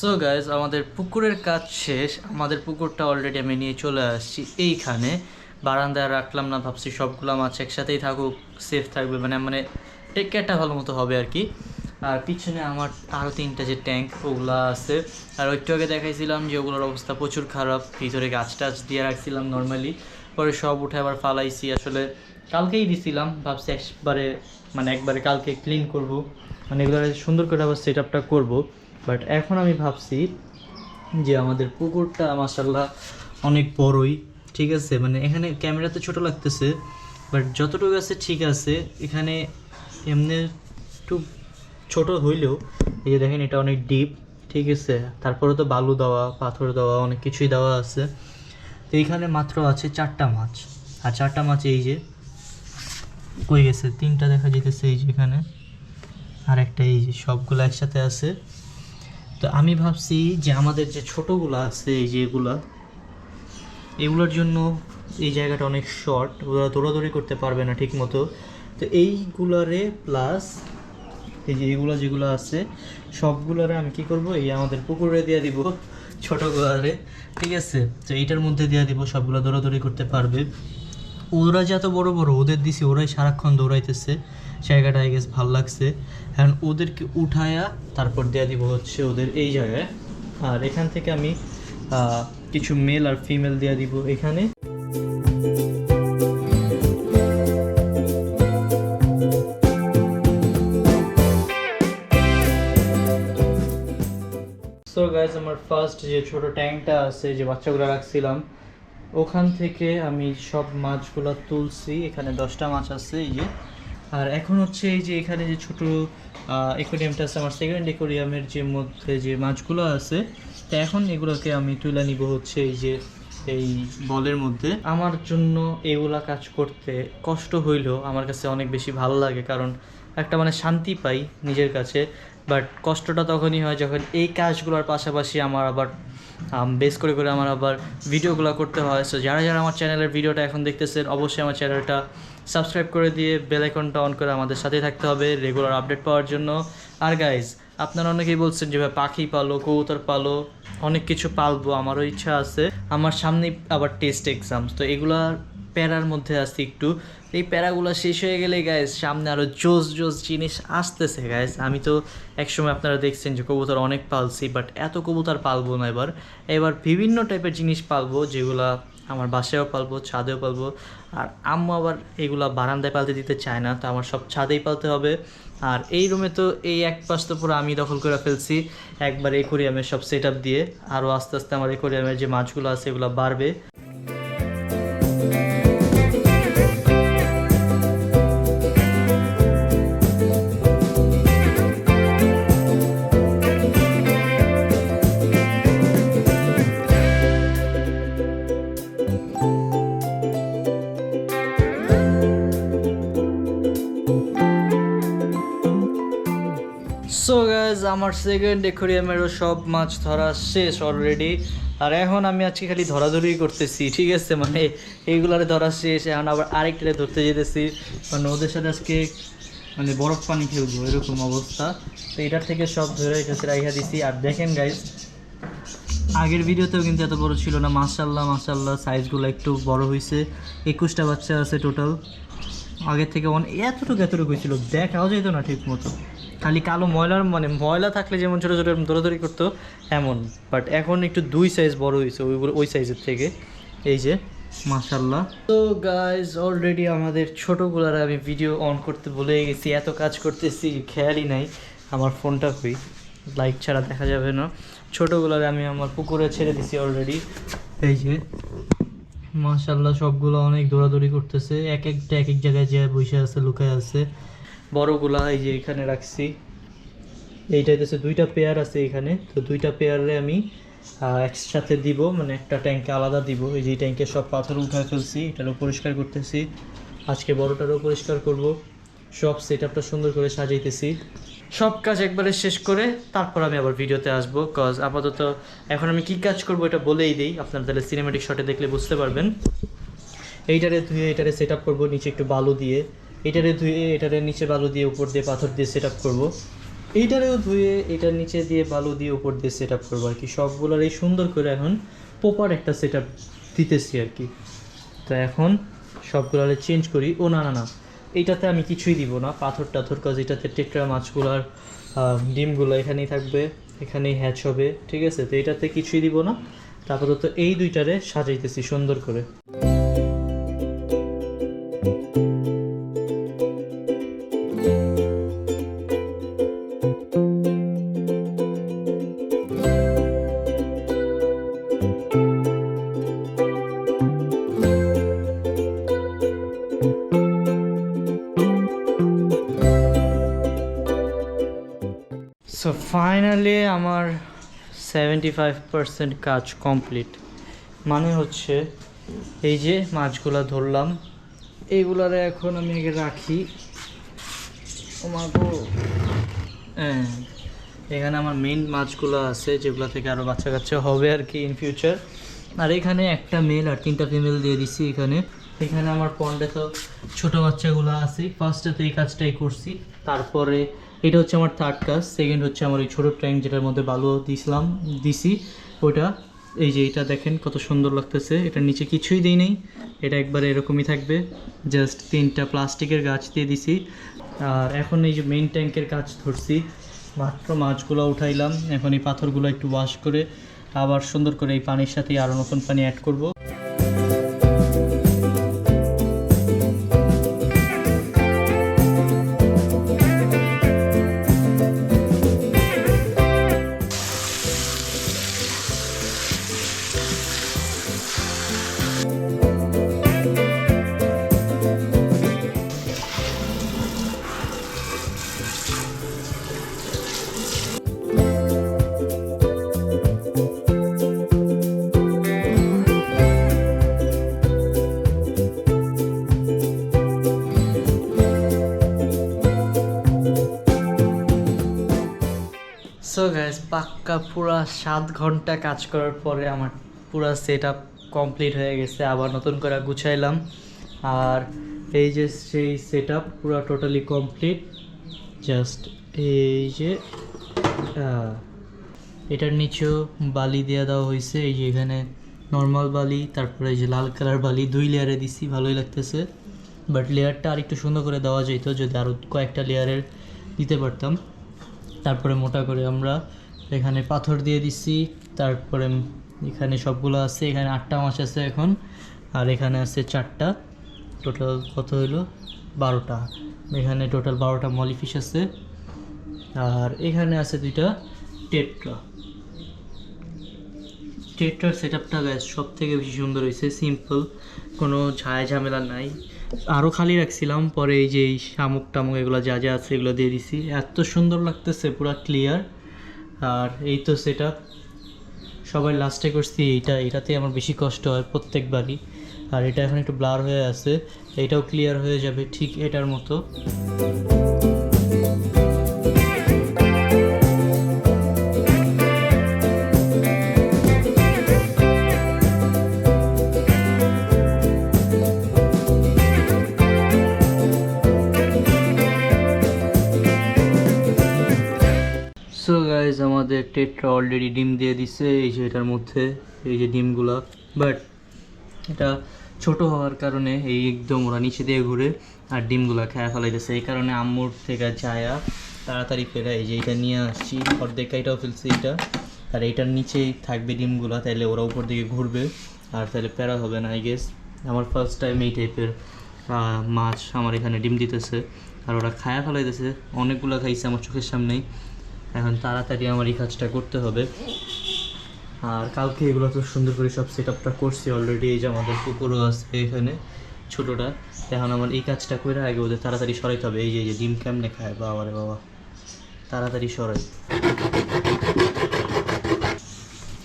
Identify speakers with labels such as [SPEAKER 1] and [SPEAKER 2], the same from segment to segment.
[SPEAKER 1] So guys আমাদের পুকুরের কাজ শেষ। আমাদের পুকুরটা অলরেডি আমি নিয়ে চলে আসছি এইখানে। বারান্দায় রাখলাম না, ভাবছি সবগুলো মাছ একসাথেই থাকুক সেফ থাকবে। মানে মানে টেক কেয়ারটা ভালো মতো হবে আর কি। আর পিছনে আমার আরও তিনটা যে ট্যাঙ্ক ওগুলো আছে। আর একটু আগে দেখাইছিলাম যে ওগুলোর অবস্থা প্রচুর খারাপ। ভিতরে গাছ টাছ দিয়ে রাখছিলাম নর্মালি পরে সব উঠে আবার ফালাইছি। আসলে কালকেই দিছিলাম, ভাবছি একবারে মানে একবারে কালকে ক্লিন করব। মানে এগুলো সুন্দর করে আবার সেট আপটা করব। বাট এখন আমি ভাবছি যে আমাদের পুকুরটা মাসাল্লাহ অনেক বড়ই, ঠিক আছে? মানে এখানে ক্যামেরাতে ছোট লাগতেছে বাট যতটুকু আছে ঠিক আছে। এখানে এমনি একটু ছোট হইলেও, এই যে দেখেন এটা অনেক ডিপ ঠিক আছে? তারপরে তো বালু দেওয়া, পাথর দেওয়া, অনেক কিছুই দেওয়া আছে। তো এইখানে মাত্র আছে চারটা মাছ। আর চারটা মাছ এই যে কই গেছে? তিনটা দেখা যেতেছে এই যে এখানে। আর একটা এই যে সবগুলো একসাথে আছে। তো আমি ভাবছি যে আমাদের যে ছোটোগুলো আছে, এই যে এগুলা, এগুলোর জন্য এই জায়গাটা অনেক শর্ট ওরা দৌড়াদৌড়ি করতে পারবে না ঠিক মতো তো এইগুলারে প্লাস এই যে এগুলো যেগুলো আছে, সবগুলোরে আমি কি করব? এই আমাদের পুকুরে দিয়ে দিব ছোটোগুলারে, ঠিক আছে? তো এইটার মধ্যে দিয়ে দিব, সবগুলো দৌড়াদৌড়ি করতে পারবে। ওরা যে এত বড় বড়, ওদের দিছি, ওরাই সারাক্ষণ দৌড়াইতেছে। জায়গাটা আই গেস ভালো লাগছে। এখন ওদেরকে উঠায়া তারপর দেয়া দিব হচ্ছে ওদের এই জায়গায়। আর এখান থেকে আমি কিছু মেল আর ফিমেল দেয়া দিব এখানে। সো গাইজ আমার ফার্স্ট যে ছোট ট্যাঙ্কটা আছে, যে বাচ্চাগুলো রাখছিলাম ওখান থেকে আমি সব মাছগুলো তুলছি, এখানে দশটা মাছ আছে, এই যে। আর এখন হচ্ছে এই যে এখানে যে ছোট একুরিয়ামটা আছে, আমার সেকেন্ড একুরিয়ামের যে মধ্যে যে মাছগুলো আছে, তো এখন এগুলোকে আমি তুলে নিব হচ্ছে এই যে, এই বলের মধ্যে। আমার জন্য এগুলা কাজ করতে কষ্ট হইলেও আমার কাছে অনেক বেশি ভালো লাগে, কারণ একটা মানে শান্তি পাই নিজের কাছে। বাট কষ্টটা তখনই হয় যখন এই কাজগুলোর পাশাপাশি আমার আবার বেস করে করে আমার আবার ভিডিওগুলো করতে হয়। সো যারা যারা আমার চ্যানেলের ভিডিওটা এখন দেখতেছেন, অবশ্যই আমার চ্যানেলটা সাবস্ক্রাইব করে দিয়ে বেল আইকনটা অন করে আমাদের সাথে থাকতে হবে রেগুলার আপডেট পাওয়ার জন্য। আর গাইজ আপনারা অনেকেই বলছেন যে পাখি পালো, কবুতর পালো, অনেক কিছু পালবো, আমারও ইচ্ছা আছে। আমার সামনেই আবার টেস্ট এক্সামস তো এগুলার প্যারার মধ্যে আসছি একটু। এই প্যারাগুলো শেষ হয়ে গেলে গায়েস সামনে আরও জোস জোস জিনিস আসতেছে গায়েস আমি তো একসময় আপনারা দেখছেন যে কবুতর অনেক পালছি বাট এত কবুতর পালবো না এবার। এবার বিভিন্ন টাইপের জিনিস পালবো, যেগুলা আমার বাসায়ও পালবো, ছাদেও পালবো। আর আম্মু আবার এগুলা বারান্দায় পালতে দিতে চায় না, তো আমার সব ছাদেই পালতে হবে। আর এই রুমে তো এই এক পাশ তো পুরো আমি দখল করে ফেলছি, একবার একুরিয়ামের সব সেট দিয়ে। আরও আস্তে আস্তে আমার একুরিয়ামের যে মাছগুলো আছে, এগুলো বাড়বে। আমার সেকেন্ড একুরিয়ামেরও সব মাছ ধরা শেষ অলরেডি আর এখন আমি আজকে খালি ধরাধরি করতেছি, ঠিক আছে? মানে এইগুলারে ধরা শেষ, এখন আবার আরেকটারে ধরতে যেতেছি। মানে ওদের সাথে আজকে মানে বরফ পানি খেলব, এরকম অবস্থা। তো এটার থেকে সব ধরে কাছে রাইখা দিছি। আর দেখেন গাইজ আগের ভিডিওতেও কিন্তু এত বড় ছিল না। মাশাল্লাহ মাশাল্লাহ সাইজগুলো একটু বড় হয়েছে একুশটা বাচ্চা আছে টোটাল আগের থেকে অনেক এতটুকু এতটুকু ছিল দেখাও যেত না ঠিক মতো খালি কালো ময়লার মানে ময়লা থাকলে যেমন ছোটো ছোটো দৌড়াদৌড়ি করতো, এমন। বাট এখন একটু দুই সাইজ বড় হয়েছে ওইগুলো ওই সাইজের থেকে। এই যে মাশাল্লাহ তো গাইজ অলরেডি আমাদের ছোটোগুলার আমি ভিডিও অন করতে ভুলে গেছি, এত কাজ করতেছি, খেয়ালই নাই। আমার ফোনটা কই? লাইট ছাড়া দেখা যাবে না। ছোটোগুলারে আমি আমার পুকুরে ছেড়ে দিছি অলরেডি এই যে মাশাল্লাহ সবগুলো অনেক দৌড়াদৌড়ি করতেছে। এক একটা এক এক জায়গায় যে বসে আছে, লুকায় আছে। বড়গুলা এই যে এখানে রাখছি। এইটা হচ্ছে দুইটা পেয়ার আছে এখানে। তো দুইটা পেয়ারে আমি একসাথে দিব মানে একটা ট্যাঙ্কে আলাদা দিব। এই যে ট্যাঙ্কে সব পাথর উঠায় ফেলছি, এটারও পরিষ্কার করতেছি। আজকে বড়টারও পরিষ্কার করব। সব সেট আপটা সুন্দর করে সাজাইতেছি। সব কাজ একবারে শেষ করে তারপর আমি আবার ভিডিওতে আসব কজ আপাতত এখন আমি কি কাজ করব এটা বলেই দিই। আপনারা তাহলে সিনেমেটিক শটে দেখলে বুঝতে পারবেন। এইটারে ধুয়ে এটারে সেট আপ করব, নিচে একটু বালু দিয়ে। এটারে ধুয়ে, এটারে নিচে বালু দিয়ে উপর দিয়ে পাথর দিয়ে সেট আপ করব। এইটারেও ধুয়ে, এটার নিচে দিয়ে বালু দিয়ে উপর দিয়ে সেট আপ করব আর কি। সবগুলোর এই সুন্দর করে এখন প্রপার একটা সেট আপ দিতেছি আর কি। তো এখন সবগুলোরে চেঞ্জ করি। ও, না না না, এইটাতে আমি কিছুই দিব না। পাথর টাথর কাজ, এটাতে টেট্রা মাছগুলার ডিমগুলো এখানেই থাকবে, এখানেই হ্যাচ হবে, ঠিক আছে? তো এটাতে কিছুই দিব না। তারপর তো এই দুইটারে সাজাইতেছি সুন্দর করে। ফাইনালি আমার সেভেন্টি ফাইভ পার্সেন্ট কাজ কমপ্লিট মানে হচ্ছে, এই যে মাছগুলা ধরলাম, এইগুলারে এখন আমি আগে রাখি। ওমাগো হ্যাঁ এখানে আমার মেন মাছগুলো আছে, যেগুলো থেকে আরও বাচ্চা কাচ্চা হবে আর কি ইন ফিউচার আর এখানে একটা মেল আর তিনটা ফিমেল দিয়ে দিছি এখানে। এখানে আমার পন্ডে তো ছোটো বাচ্চাগুলো আছে। ফার্স্টে তো এই কাজটাই করছি। তারপরে এটা হচ্ছে আমার থার্ড কাজ সেকেন্ড হচ্ছে আমার ওই ছোটো ট্যাঙ্ক যেটার মধ্যে বালু দিছিলাম, দিছি ওটা এই যে এটা দেখেন কত সুন্দর লাগতেছে, এটার নিচে কিছুই দিই নেই, এটা একবারে এরকমই থাকবে। জাস্ট তিনটা প্লাস্টিকের গাছ দিয়ে দিছি। আর এখন এই যে মেইন ট্যাঙ্কের কাজ ধরছি, মাত্র মাছগুলো উঠাইলাম, এখন এই পাথরগুলো একটু ওয়াশ করে আবার সুন্দর করে এই পানির সাথে আরও নতুন পানি অ্যাড করব। সো গাইস পাক্কা পুরা সাত ঘণ্টা কাজ করার পরে আমার পুরা সেট আপ কমপ্লিট হয়ে গেছে, আবার নতুন করে গুছাইলাম। আর এই যে সেই সেট আপ পুরা টোটালি কমপ্লিট জাস্ট এই যে এটার নিচেও বালি দেওয়া দেওয়া হয়েছে, এই যে এখানে নর্মাল বালি, তারপরে এই যে লাল কালার বালি, দুই লেয়ারে দিছি, ভালোই লাগতেছে। বাট লেয়ারটা আর একটু সুন্দর করে দেওয়া যেত যদি আরও কয়েকটা লেয়ারের দিতে পারতাম। তারপরে মোটা করে আমরা এখানে পাথর দিয়ে দিচ্ছি। তারপরে এখানে সবগুলো আছে, এখানে আটটা মাছ আছে এখন, আর এখানে আছে চারটা। টোটাল কত হলো? বারোটা। এখানে টোটাল বারোটা মলিফিশ আছে। আর এখানে আছে দুইটা টেট্রা। টেট্রার সেট আপটা সব থেকে বেশি সুন্দর হয়েছে। সিম্পল কোনো ঝায় ঝামেলা নাই। আরও খালি রাখছিলাম, পরে এই যে এই শামুক টামুক এগুলো যা যা আছে এগুলো দিয়ে দিছি। এত সুন্দর লাগতেছে, পুরো ক্লিয়ার আর এই তো সেটা সবাই লাস্টে করছি, এইটা এটাতে আমার বেশি কষ্ট হয় প্রত্যেকবারই। আর এটা এখন একটু ব্লার হয়ে আছে, এটাও ক্লিয়ার হয়ে যাবে ঠিক এটার মতো। আমাদের টেট্রা অলরেডি ডিম দিয়ে দিছে, এই যে এটার মধ্যে, এই যে ডিমগুলা। বাট এটা ছোট হওয়ার কারণে এই একদম ওরা নিচে দিয়ে ঘুরে আর ডিমগুলা খেয়ে ফেলাইতেছে। এই কারণে আম্মুর থেকে যায়া তাড়াতাড়ি ফেরা এই যে এটা নিয়ে আসছি। অর্ধেক এটাও ফেলছি এটা। আর এইটার নিচেই থাকবে ডিমগুলা, তাইলে ওরা উপর দিকে ঘুরবে। আর তাহলে প্যারা হবে না আই গেস আমার ফার্স্ট টাইম এই টাইপের মাছ আমার এখানে ডিম দিতেছে। আর ওরা খায়া ফেলাইতেছে। অনেকগুলো খাইছে আমার চোখের সামনেই। এখন তাড়াতাড়ি আমার এই কাজটা করতে হবে। আর কালকে এগুলো তো সুন্দর করে সব সেট আপটা করছি অলরেডি এই যে আমাদের পুকুরও আছে এখানে, ছোটোটা। এখন আমার এই কাজটা করে আগে ওদের তাড়াতাড়ি সরাইতে হবে। এই যে যে ডিম কেমনে খায়? বাবা রে বাবা। তাড়াতাড়ি সরাই।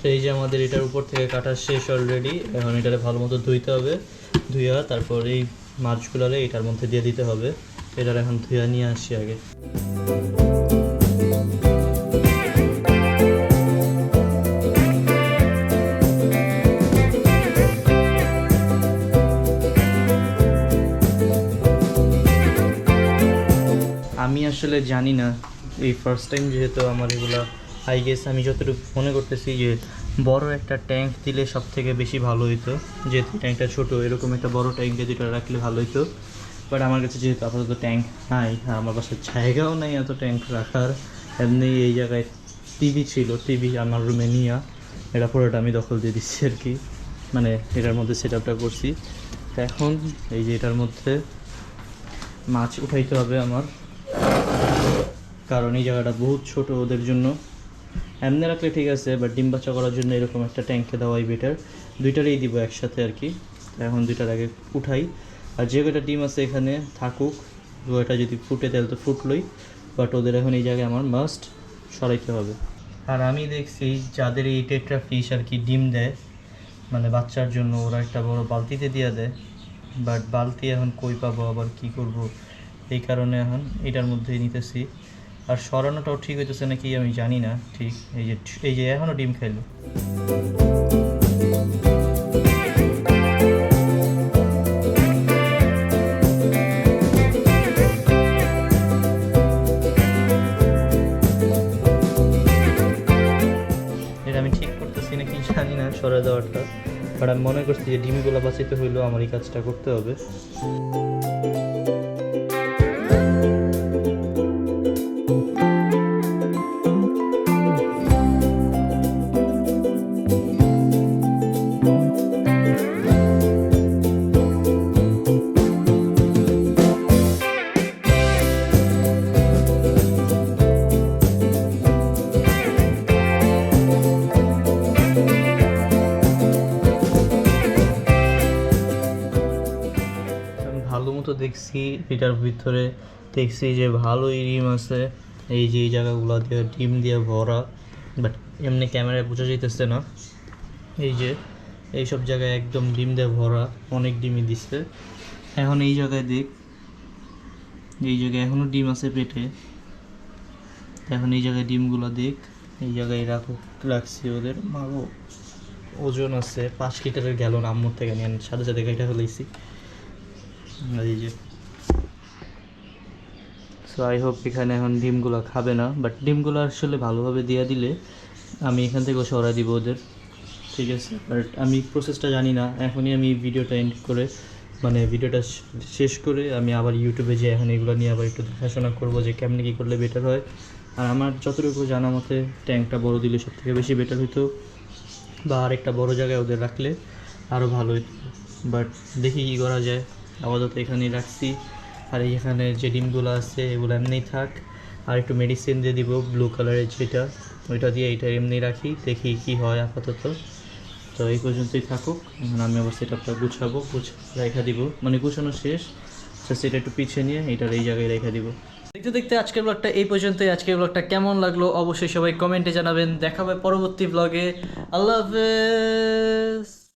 [SPEAKER 1] তো এই যে আমাদের এটার উপর থেকে কাটা শেষ অলরেডি এখন এটারে ভালো মতো ধুইতে হবে। ধুইয়া তারপর এই মাছগুলারে এটার মধ্যে দিয়ে দিতে হবে। এটার এখন ধুইয়া নিয়ে আসি আগে। আসলে জানি না। এই ফার্স্ট টাইম যেহেতু আমার এগুলা আই গেস আমি যতটুকু মনে করতেছি যে বড় একটা ট্যাঙ্ক দিলে সব থেকে বেশি ভালো হতো যেহেতু ট্যাঙ্কটা ছোট, এরকম একটা বড় ট্যাঙ্ক দিয়ে দুটো রাখলে ভালো হতো বাট আমার কাছে যেহেতু আপাতত ট্যাঙ্ক নাই, আমার বাসার জায়গাও নাই এত ট্যাঙ্ক রাখার। এমনি এই জায়গায় টিভি ছিল টিভি আমার রুমে নিয়ে এটা পুরোটা আমি দখল দিয়ে দিচ্ছি আর কি। মানে এটার মধ্যে সেট আপটা করছি। এখন এই যে এটার মধ্যে মাছ উঠাইতে হবে আমার। কারণ এই জায়গাটা বহুত ছোট ওদের জন্য। এমনি রাখলে ঠিক আছে বাট ডিম বাচ্চা করার জন্য এরকম একটা ট্যাঙ্কে দেওয়াই বেটার দুইটারই দিব একসাথে আর কি। এখন দুইটার আগে উঠাই। আর যে কটা ডিম আছে এখানে থাকুক ওটা যদি ফুটে তাহলে তো ফুটলোই। বাট ওদের এখন এই জায়গায় আমার মাস্ট সরাইতে হবে। আর আমি দেখছি যাদের এই টেট্রা ফিশ আর কি ডিম দেয় মানে বাচ্চার জন্য ওরা একটা বড় বালতিতে দিয়ে দেয়। বাট বালতি এখন কই পাবো, আবার কি করব? এই কারণে এখন এটার মধ্যেই নিতেছি। আর সরানোটাও ঠিক হইতেছে নাকি আমি জানি না ঠিক। এই যে এই যে এখনও ডিম খাইলো। জানি না, সরে দেওয়াটা বাট আমি মনে করছি যে ডিমগুলো বাঁচাইতে হইলেও আমার এই কাজটা করতে হবে। দেখছি, এটার ভিতরে দেখছি যে ভালোই ডিম আছে। এই যে এই জায়গাগুলো দিয়ে ডিম দিয়ে ভরা বাট এমনি ক্যামেরায় বোঝা যাইতেছে না। এই যে এই সব জায়গায় একদম ডিম দিয়ে ভরা, অনেক ডিমই দিচ্ছে এখন এই জায়গায় দেখ, এই জায়গায় এখনও ডিম আছে পেটে। এখন এই জায়গায় ডিমগুলো দেখ, এই জায়গায় রাখো, রাখছি ওদের। মারো ওজন আছে, পাঁচ লিটারের গ্যালন আম্মুর থেকে নিয়ে, সাথে সাথে গাড়িটা ফেলেছি সো আই হোপ এখানে এখন ডিমগুলো খাবে না বাট ডিমগুলো আসলে ভালোভাবে দিয়ে দিলে আমি এখান থেকেও সরাই দিব ওদের, ঠিক আছে? বাট আমি প্রসেসটা জানি না, এখনই আমি ভিডিওটা এন্ড করে মানে ভিডিওটা শেষ করে আমি আবার ইউটিউবে যে এখন এগুলো নিয়ে আবার একটু দেখাশোনা করব যে কেমনি কী করলে বেটার হয়। আর আমার যতটুকু জানা মতে, ট্যাঙ্কটা বড় দিলে সব থেকে বেশি বেটার হতো বা আরেকটা বড় জায়গায় ওদের রাখলে আরও ভালো হতো বাট দেখি কী করা যায়। আপাতত এখানেই রাখছি। আর এখানে যে ডিমগুলো আছে, এগুলো এমনিই থাক। আর একটু মেডিসিন দিয়ে দিব ব্লু কালারের যেটা, ওইটা দিয়ে এটা এমনি রাখি, দেখি কি হয় আপাতত। তো এই পর্যন্তই থাকুক। এখন আমি আবার সেটআপটা গুছাবো, গুছ রেখা দিব। মানে গুছানো শেষ। সেটা একটু পিছিয়ে নিয়ে এটার এই জায়গায় রেখে দিব। দেখতে দেখতে আজকের ব্লগটা এই পর্যন্তই। আজকের ব্লগটা কেমন লাগল অবশ্যই সবাই কমেন্টে জানাবেন। দেখা হবে পরবর্তী ব্লগে আল্লাহ হাফেজ!